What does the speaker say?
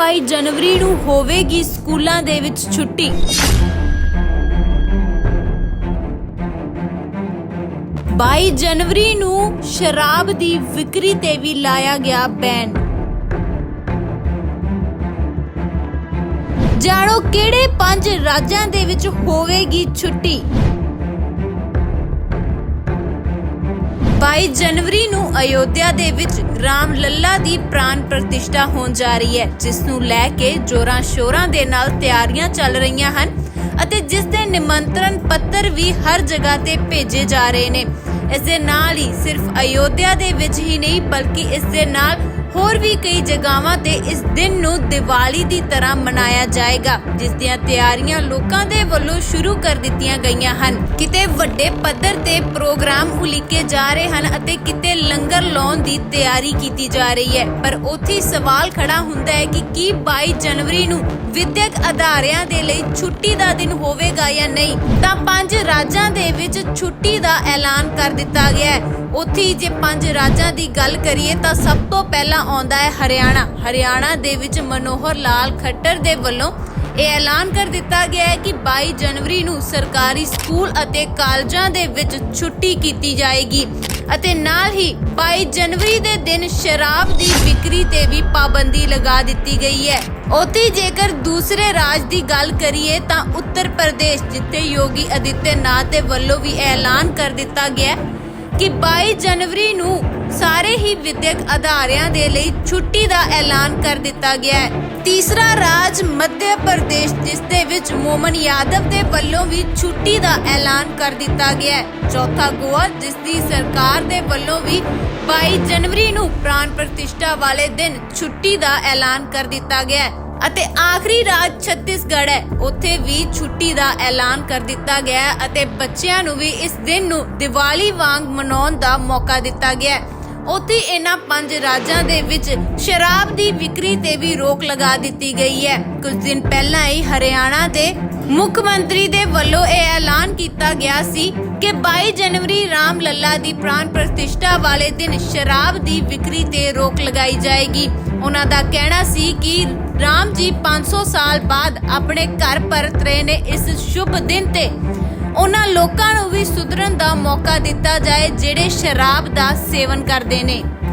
22 ਜਨਵਰੀ ਨੂੰ ਹੋਵੇਗੀ ਸਕੂਲਾਂ ਦੇ ਵਿੱਚ ਛੁੱਟੀ। 22 ਜਨਵਰੀ ਨੂੰ ਸ਼ਰਾਬ ਦੀ ਵਿਕਰੀ ਤੇ ਵੀ ਲਾਇਆ ਗਿਆ ਬੈਨ। ਜਾਣੋ ਕਿਹੜੇ ਪੰਜ ਰਾਜਾਂ ਦੇ ਵਿੱਚ ਹੋਵੇਗੀ ਛੁੱਟੀ? 22 ਜਨਵਰੀ ਨੂੰ ਅਯੋਧਿਆ ਦੇ ਵਿੱਚ ਰਾਮ ਲੱਲਾ ਦੀ ਪ੍ਰਾਨ ਪ੍ਰਤਿਸ਼ਠਾ ਹੋਣ ਜਾ ਰਹੀ ਹੈ ਜਿਸ ਨੂੰ ਲੈ ਕੇ ਜੋਰਾਂ ਸ਼ੋਰਾਂ ਦੇ ਨਾਲ ਤਿਆਰੀਆਂ ਚੱਲ ਰਹੀਆਂ ਹਨ। ਅਤੇ ਜਿਸ ਦੇ ਨਿਮੰਤਰਣ ਪੱਤਰ ਵੀ ਹਰ ਜਗ੍ਹਾ ਤੇ ਭੇਜੇ ਜਾ ਰਹੇ ਨੇ। ਇਸ ਦੇ ਨਾਲ ਹੀ ਸਿਰਫ ਅਯੋਧਿਆ ਦੇ ਵਿੱਚ ਹੀ ਨਹੀਂ, ਬਲਕਿ ਇਸ ਦੇ ਨਾਲ ਹੋਰ ਵੀ ਕਈ ਜਗ੍ਹਾਵਾਂ ਤੇ ਇਸ ਦਿਨ ਨੂੰ ਦੀਵਾਲੀ ਦੀ ਤਰ੍ਹਾਂ ਮਨਾਇਆ ਜਾਏਗਾ, ਜਿਸ ਦੀਆਂ ਤਿਆਰੀਆਂ ਲੋਕਾਂ ਦੇ ਵੱਲੋਂ ਸ਼ੁਰੂ ਕਰ ਦਿੱਤੀਆਂ ਗਈਆਂ ਹਨ। ਕਿਤੇ ਵੱਡੇ ਪੱਧਰ ਤੇ ਪ੍ਰੋਗਰਾਮ ਉਲੀਕੇ ਜਾ ਰਹੇ ਹਨ ਅਤੇ ਕਿਤੇ ਲੰਗਰ ਲਾਉਣ ਦੀ ਤਿਆਰੀ ਕੀਤੀ ਜਾ ਰਹੀ ਹੈ। ਪਰ ਉੱਥੇ ਸਵਾਲ ਖੜਾ ਹੁੰਦਾ ਹੈ ਕਿ ਕੀ 22 ਜਨਵਰੀ ਨੂੰ ਵਿਦਿਅਕ ਅਦਾਰਿਆਂ ਦੇ ਲਈ ਛੁੱਟੀ ਦਾ ਦਿਨ ਹੋਵੇਗਾ ਜਾਂ ਨਹੀਂ, ਤਾਂ ਪੰਜ ਰਾਜਾਂ ਦੇ ਵਿੱਚ ਛੁੱਟੀ ਦਾ ਐਲਾਨ ਕਰ ਦਿੱਤਾ ਗਿਆ ਹੈ। ਉੱਥੇ ਜੇ ਪੰਜ ਰਾਜਾਂ ਦੀ ਗੱਲ ਕਰੀਏ ਤਾਂ ਸਭ ਤੋਂ ਪਹਿਲਾਂ ਆਉਂਦਾ ਹੈ ਹਰਿਆਣਾ। ਹਰਿਆਣਾ ਦੇ ਵਿੱਚ ਮਨੋਹਰ ਲਾਲ ਖੱਟਰ ਦੇ ਵੱਲੋਂ ਇਹ ਐਲਾਨ ਕਰ ਦਿੱਤਾ ਗਿਆ ਹੈ ਕਿ 22 ਜਨਵਰੀ ਨੂੰ ਸਰਕਾਰੀ ਸਕੂਲ ਅਤੇ ਕਾਲਜਾਂ ਦੇ ਵਿੱਚ ਛੁੱਟੀ ਕੀਤੀ ਜਾਏਗੀ। ਅਤੇ ਨਾਲ ਹੀ 22 ਜਨਵਰੀ ਦੇ ਦਿਨ ਸ਼ਰਾਬ ਦੀ ਵਿਕਰੀ ਤੇ ਵੀ ਪਾਬੰਦੀ ਲਗਾ ਦਿੱਤੀ ਗਈ ਹੈ। ਉੱਥੇ ਜੇਕਰ ਦੂਸਰੇ ਰਾਜ ਦੀ ਗੱਲ ਕਰੀਏ ਤਾਂ ਉੱਤਰ ਪ੍ਰਦੇਸ਼ ਜਿੱਥੇ ਯੋਗੀ ਅਦਿੱਤਿਆਨਾਥ ਦੇ ਵੱਲੋਂ ਵੀ ਐਲਾਨ ਕਰ ਦਿੱਤਾ ਗਿਆ ਕਿ 22 ਜਨਵਰੀ ਨੂੰ ਸਾਰੇ ਹੀ ਵਿਦਿਅਕ ਅਦਾਰਿਆਂ ਦੇ ਲਈ ਛੁੱਟੀ ਦਾ ਐਲਾਨ ਕਰ ਦਿੱਤਾ ਗਿਆ ਹੈ। ਤੀਸਰਾ ਰਾਜ ਮੱਧ ਪ੍ਰਦੇਸ਼, ਜਿਸ ਦੇ ਵਿੱਚ ਮੋਮਨ ਯਾਦਵ ਦੇ ਵੱਲੋਂ ਵੀ ਛੁੱਟੀ ਦਾ ਐਲਾਨ ਕਰ ਦਿੱਤਾ ਗਿਆ ਹੈ। ਚੌਥਾ ਗੋਆ, ਜਿਸ ਦੀ ਸਰਕਾਰ ਦੇ ਵੱਲੋਂ ਵੀ 22 ਜਨਵਰੀ ਨੂੰ ਪ੍ਰਾਣ ਪ੍ਰਤਿਸ਼ਠਾ ਵਾਲੇ ਦਿਨ ਛੁੱਟੀ ਦਾ ਐਲਾਨ ਕਰ ਦਿੱਤਾ ਗਿਆ ਹੈ। ਅਤੇ ਆਖਰੀ ਰਾਜ ਛੱਤੀਸਗੜ੍ਹ ਹੈ। ਉੱਥੇ ਵੀ ਛੁੱਟੀ ਦਾ ਐਲਾਨ ਕਰ ਦਿੱਤਾ ਗਿਆ ਹੈ ਅਤੇ ਬੱਚਿਆਂ ਨੂੰ ਵੀ ਇਸ ਦਿਨ ਨੂੰ ਦੀਵਾਲੀ ਵਾਂਗ ਮਨਾਉਣ ਦਾ ਮੌਕਾ ਦਿੱਤਾ ਗਿਆ ਹੈ। ਉੱਥੇ ਇਹਨਾਂ ਪੰਜ ਰਾਜਾਂ ਦੇ ਵਿੱਚ ਸ਼ਰਾਬ ਦੀ ਵਿਕਰੀ ਤੇ ਵੀ ਰੋਕ ਲਗਾ ਦਿੱਤੀ ਗਈ ਹੈ। ਕੁਝ ਦਿਨ ਪਹਿਲਾਂ ਹੀ ਹਰਿਆਣਾ ਦੇ ਮੁੱਖ ਮੰਤਰੀ ਦੇ ਵੱਲੋਂ ਇਹ ਐਲਾਨ ਕੀਤਾ ਗਿਆ ਸੀ ਕਿ 22 ਜਨਵਰੀ ਰਾਮ ਲੱਲਾ ਦੀ ਪ੍ਰਾਨ ਪ੍ਰਤਿਸ਼ਠਾ ਵਾਲੇ ਦਿਨ ਸ਼ਰਾਬ ਦੀ ਵਿਕਰੀ ਤੇ ਰੋਕ ਲਗਾਈ ਜਾਏਗੀ। ਉਹਨਾਂ ਦਾ ਕਹਿਣਾ ਸੀ ਕਿ ਰਾਮ ਜੀ 500 ਸਾਲ ਬਾਅਦ ਆਪਣੇ ਘਰ ਪਰਤ ਰਹੇ ਨੇ। ਇਸ ਸ਼ੁਭ ਦਿਨ ਤੇ ਉਹਨਾਂ ਲੋਕਾਂ ਨੂੰ ਵੀ ਦਾ ਮੌਕਾ ਦਿੱਤਾ ਜਾਏ ਜਿਹੜੇ ਸ਼ਰਾਬ ਦਾ ਸੇਵਨ ਕਰਦੇ ਨੇ।